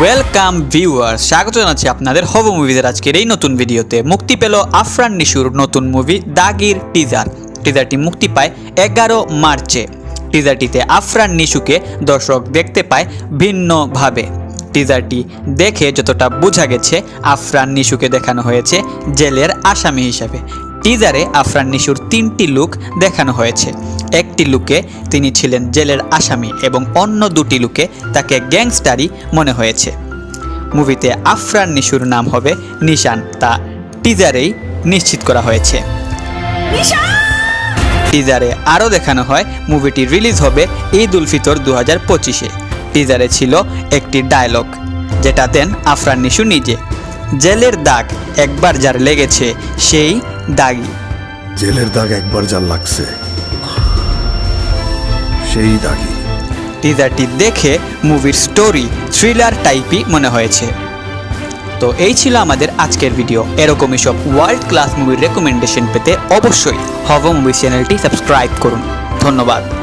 Welcome viewer স্বাগত জানাচ্ছি আপনাদের হব মুভিদের আজকের এই নতুন ভিডিওতে। মুক্তি পেল আফরান নিশুর নতুন মুভি দাগির টিজার টিজারটি মুক্তি পায় এগারো মার্চে। টিজারটিতে আফরান নিশুকে দর্শক দেখতে পায় ভিন্নভাবে। টিজারটি দেখে যতটা বোঝা গেছে, আফরান নিশুকে দেখানো হয়েছে জেলের আসামি হিসাবে। টিজারে আফরান নিশুর তিনটি লুক দেখানো হয়েছে। একটি লুকে তিনি ছিলেন জেলের আসামি এবং অন্য দুটি লুকে তাকে গ্যাংস্টারই মনে হয়েছে। মুভিতে আফরান নিশুর নাম হবে নিশান তা টিজারেই নিশ্চিত করা হয়েছে। টিজারে আরও দেখানো হয় মুভিটি রিলিজ হবে ঈদ উল ফিতর দু হাজার পঁচিশে। টিজারে ছিল একটি ডায়লগ যেটা দেন আফরান নিশু নিজে। জেলের দাগ একবার যার লেগেছে সেই দাগই জেলের দাগ একবার যা লাগছে সেই দাগি। টিজারটি দেখে মুভির স্টোরি থ্রিলার টাইপই মনে হয়েছে। তো এই ছিল আমাদের আজকের ভিডিও। এরকমই সব ওয়ার্ল্ড ক্লাস মুভির রেকমেন্ডেশন পেতে অবশ্যই হব মুভি চ্যানেলটি সাবস্ক্রাইব করুন। ধন্যবাদ।